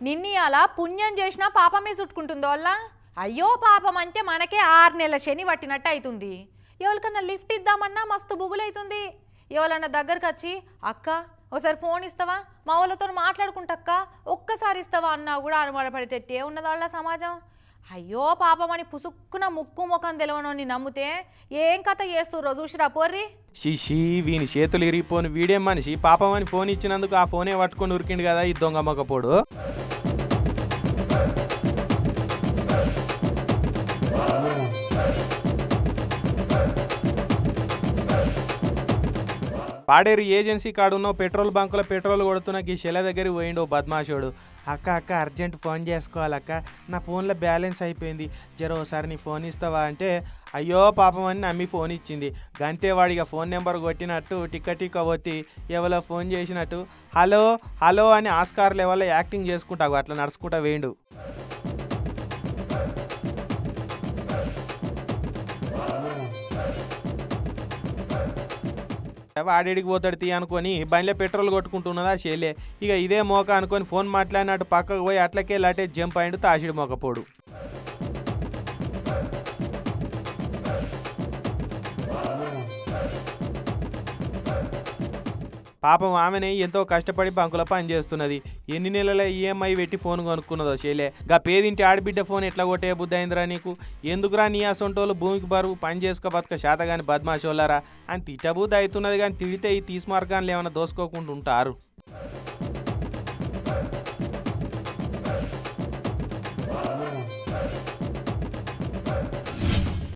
నిన్ని అలా పుణ్యం చేసినా పాపమే చుట్టుకుంటుందో వల్ల అయ్యో పాపం అంటే మనకే ఆరు నెలల శని పట్టినట్టు అవుతుంది ఎవరికన్నా లిఫ్ట్ ఇద్దామన్నా మస్తు బుగులైతుంది ఎవరన్నా దగ్గరకు వచ్చి అక్క ఒకసారి ఫోన్ ఇస్తావా? మా వాళ్ళతో మాట్లాడుకుంటక్క? ఒక్కసారి ఇస్తావా? అన్నా కూడా అనుమానపడేటట్టే ఉన్నది వాళ్ళ సమాజం. అయ్యో పాపం అని పుసుక్కున ముక్కు ముఖం తెలవనని నమ్మితే ఏం కథ చేస్తుర్రో చూసిరా పోర్రి? షిషి వీని చేతులు ఇరిగిపోను వీడే మనిషి? పాపం అని ఫోన్ ఇచ్చినందుకు ఆ ఫోనే పట్టుకొని ఉరికిండు కదా ఈ దొంగ మొక్కపోడు పాడేరు ఏజెన్సీ కాడున్న పెట్రోల్ బంకులో పెట్రోల్ కొడుతున్న ఈ శిల దగ్గరికి పోయిండు ఓ బద్మాషోడు. అక్క అక్క అర్జెంట్ ఫోన్ చేసుకోవాలక్క నా ఫోన్లో బ్యాలెన్స్ అయిపోయింది. జర ఒకసారి నీ ఫోన్ ఇస్తావా అంటే అయ్యో పాపం అని నమ్మి ఫోన్ ఇచ్చింది. గంతేవాడిగా ఫోన్ నెంబర్ కొట్టినట్టు టిక్క టిక్క వచ్చి ఎవరో ఫోన్ చేసినట్టు హలో హలో అని ఆస్కార్ లెవెల్లో యాక్టింగ్ చేసుకుంటావు అట్లా నడుచుకుంటా వేయండు వాడేడికి పోతాడు తీ అనుకొని బండిలో పెట్రోల్ కొట్టుకుంటున్నదా షేలే. ఇక ఇదే మోక అనుకొని ఫోన్ మాట్లాడినట్టు పక్కకు పోయి అట్లకే లాటే జంప్ అయిండు తాసిడు మోకపోడు. పాపం ఆమెనే ఎంతో కష్టపడి బంకుల పని చేస్తున్నది. ఎన్ని నెలల ఈఎంఐ పెట్టి ఫోన్ కొనుక్కున్నదో చేయలే గా పేదింటి ఆడబిడ్డ ఫోన్ ఎట్లా కొట్టే బుద్ధైందిరా నీకు? ఎందుకురా నీ అసొంటోళ్ళు భూమికి బరువు పని చేసుకో బతక శాతగాని బద్మాషోళ్ళారా? అని తిట్టబుద్ధి అవుతున్నది కానీ తిడితే ఈ తీసి మార్గాన్ని ఏమైనా దోసుకోకుండా ఉంటారు.